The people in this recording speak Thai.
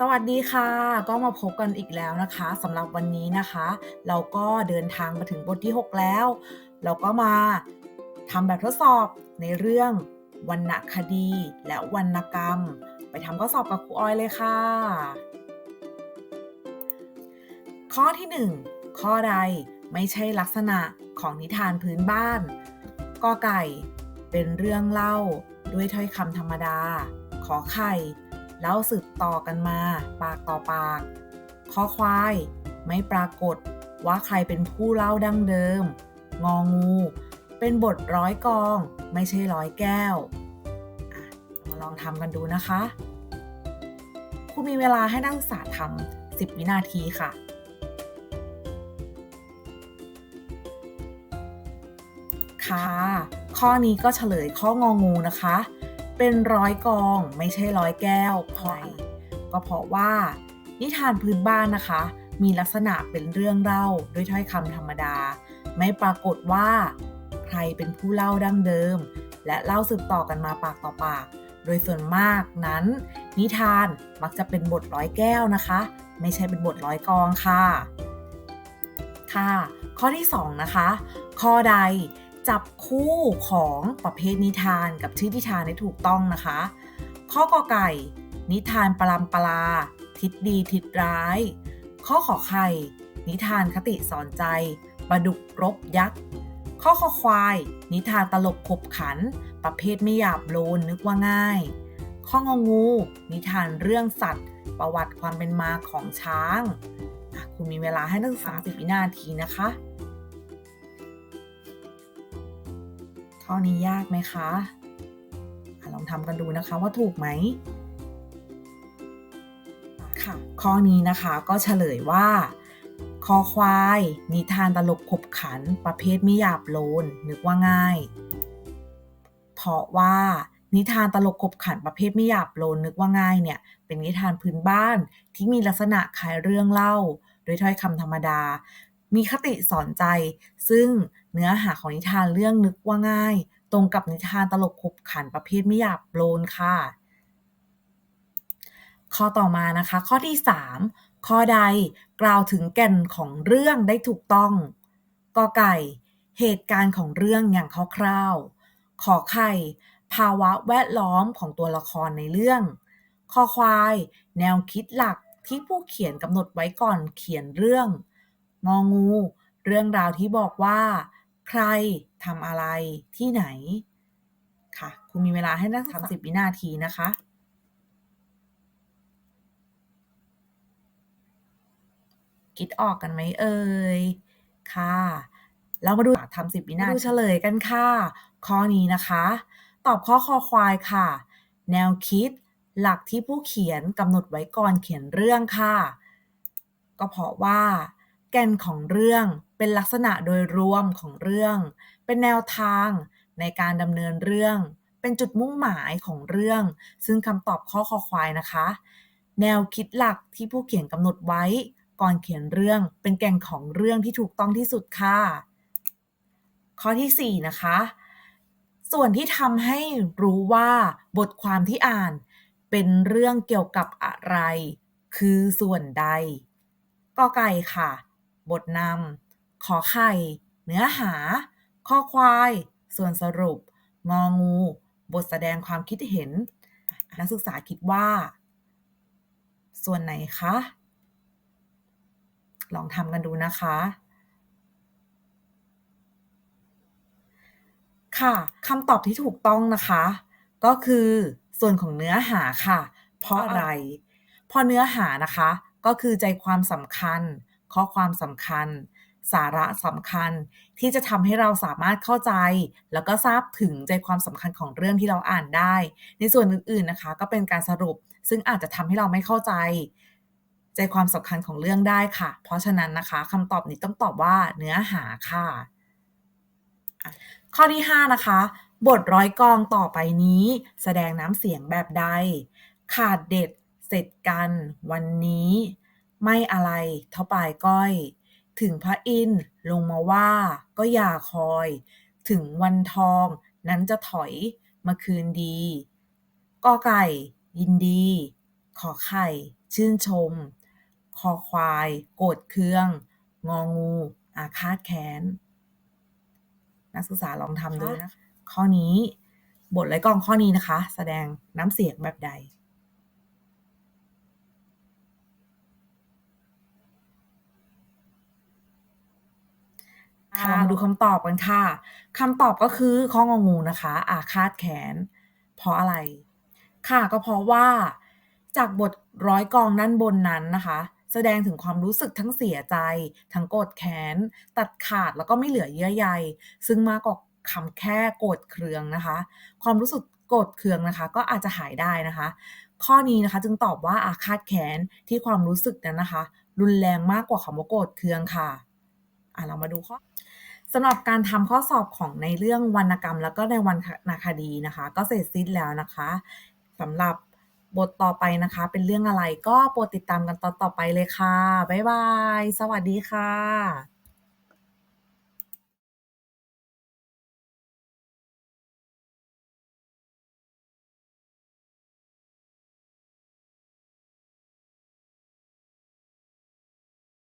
สวัสดีค่ะ ก็มาพบกันอีกแล้วนะคะสำหรับวันนี้นะคะ เราก็เดินทางมาถึงบทที่ 6 แล้ว เราก็มาทำแบบทดสอบในเรื่องวรรณคดี และวรรณกรรม ไปทำข้อสอบกับครูออยเลยค่ะ ข้อที่ 1 ข้อใดไม่ใช่ลักษณะของนิทานพื้นบ้านกอไก่ เป็นเรื่องเล่าด้วยถ้อยคำธรรมดา ขอไข่ เล่าสืบต่อกันมา ปากต่อปากคอควาย ไม่ปรากฏว่าใครเป็นผู้เล่าดั้งเดิม งองู เป็นบทร้อยกอง ไม่ใช่ร้อยแก้ว มาลองทำกันดูนะคะ คุณมีเวลาให้นักศึกษาทำ10 วินาทีค่ะค่ะ ข้อนี้ก็เฉลยข้ององูนะคะ เป็นร้อยกองไม่ใช่ร้อยแก้วเพราะอะไรก็เพราะว่า นิทานพื้นบ้านนะคะ มีลักษณะเป็นเรื่องเล่าด้วยถ้อยคำธรรมดา ไม่ปรากฏว่า ใครเป็นผู้เล่าดั้งเดิม และเล่าสืบต่อกันมาปากต่อปาก โดยส่วนมากนั้น นิทานมักจะเป็นบทร้อยแก้วนะคะ ไม่ใช่เป็นบทร้อยกองค่ะ ค่ะ ข้อที่ 2 นะคะ ข้อใด จับคู่ของประเภทนิทานกับชื่อนิทานได้ถูกต้องนะคะ ข้อกอไก่ นิทานปรำปลา ทิศดีทิศร้าย ข้อขอไข่ นิทานคติสอนใจปลาดุกรบยักษ์ ข้อคอควาย นิทานตลกขบขัน ประเภทไม่หยาบโลนนึกว่าง่าย ข้ององู นิทานเรื่องสัตว์ ประวัติความเป็นมาของช้าง คุณมีเวลาให้นักศึกษา10วินาทีนะคะ ข้อนี้ยากไหมคะอะลองทำกันดูนะคะว่าถูกไหมค่ะ ข้อนี้นะคะก็เฉลยว่า คอควาย นิทานตลกขบขัน ประเภทไม่หยาบโลน นึกว่าง่าย เพราะว่านิทานตลกขบขันประเภทไม่หยาบโลนนึกว่าง่ายเนี่ย เป็นนิทานพื้นบ้านที่มีลักษณะคล้ายเรื่องเล่า โดยถ้อยคำธรรมดา มีคติสอนใจ ซึ่งเนื้อหาของนิทานเรื่องนึกว่าง่าย ตรงกับนิทานตลกขบขันประเภทไม่หยาบโลนค่ะ ข้อต่อมานะคะ ข้อที่ 3 ข้อใดกล่าวถึงแก่นของเรื่องได้ถูกต้องกอไก่ เหตุการณ์ของเรื่องอย่างคร่าวๆขอไข่ภาวะแวดล้อมของตัวละครในเรื่อง คอควาย แนวคิดหลักที่ผู้เขียนกำหนดไว้ก่อนเขียนเรื่อง งองู เรื่องราวที่บอกว่า ใครทำอะไรที่ไหน ค่ะ คุณมีเวลาให้นักทำสิบวินาทีนะคะ คิดออกกันไหมเอ่ย ค่ะ เรามาดูทำสิบวินาทีดูเฉลยกันค่ะ ข้อนี้นะคะ ตอบข้อคอควายค่ะ แนวคิดหลักที่ผู้เขียนกำหนดไว้ก่อนเขียนเรื่องค่ะ ก็เพราะว่า แก่นของเรื่อง เป็นลักษณะโดยรวมของเรื่อง เป็นแนวทางในการดำเนินเรื่อง เป็นจุดมุ่งหมายของเรื่อง ซึ่งคำตอบข้อคอควายนะคะ แนวคิดหลักที่ผู้เขียนกำหนดไว้ ก่อนเขียนเรื่อง เป็นแก่นของเรื่องที่ถูกต้องที่สุดค่ะ ข้อที่ 4 นะคะ ส่วนที่ทำให้รู้ว่าบทความที่อ่านเป็นเรื่องเกี่ยวกับอะไร คือส่วนใดกอไก่ค่ะ บทนำขอไข่ เนื้อหา ข้อควาย ส่วนสรุป งองู บทแสดงความคิดเห็น นักศึกษาคิดว่า ส่วนไหนคะ ลองทำกันดูนะคะ ค่ะคำตอบที่ถูกต้องนะคะ ก็คือส่วนของเนื้อหาค่ะ เพราะอะไร เพราะเนื้อหานะคะ ก็คือใจความสำคัญ ข้อความสำคัญ สาระสำคัญ ที่จะทำให้เราสามารถเข้าใจ แล้วก็ทราบถึงใจความสำคัญของเรื่องที่เราอ่านได้ ในส่วนอื่นๆนะคะ ก็เป็นการสรุปซึ่งอาจจะทำให้เราไม่เข้าใจ ใจความสำคัญของเรื่องได้ค่ะ เพราะฉะนั้นนะคะคำตอบนี้ต้องตอบว่าเนื้อหาค่ะ ข้อที่ 5 นะคะ บทร้อยกองต่อไปนี้ แสดงน้ำเสียงแบบใด ขาดเด็ดเสร็จกัน วันนี้ ไม่อะไรเท่าปลายก้อย ถึงพระอินทร์ลงมาว่าก็อย่าคอย ถึงวันทองนั้นจะถอยมาคืนดีกอไก่ ยินดี ขอไข่ ชื่นชม คอควาย โกรธเคือง งองู อาฆาตแค้น นักศึกษาลองทำดูนะคะข้อนี้ บทและกลองข้อนี้นะคะ แสดงน้ำเสียงแบบใด ค่ะมาดูคำตอบกันค่ะคำตอบก็คือข้ององูนะคะอาฆาตแค้นเพราะอะไร ค่ะก็เพราะว่า จากบทร้อยกองด้านบนนั้นนะคะ แสดงถึงความรู้สึกทั้งเสียใจ ทั้งโกรธแค้น ตัดขาดแล้วก็ไม่เหลือเยื่อใย ซึ่งมากกว่าคำแค่โกรธเคืองนะคะ ความรู้สึกโกรธเคืองนะคะ ก็อาจจะหายได้นะคะ ข้อนี้นะคะจึงตอบว่าอาฆาตแค้นที่ความรู้สึกนั้นนะคะ รุนแรงมากกว่าคำว่าโกรธเคืองค่ะอะเรามาดูข้อ สำหรับการทำข้อสอบของในเรื่องวรรณกรรม แล้วก็ในวรรณคดีนะคะ ก็เสร็จสิ้นแล้วนะคะสำหรับบทต่อไปนะคะ เป็นเรื่องอะไรก็โปรดติดตามกันตอนต่อไปเลยค่ะ บ๊ายบาย สวัสดีค่ะ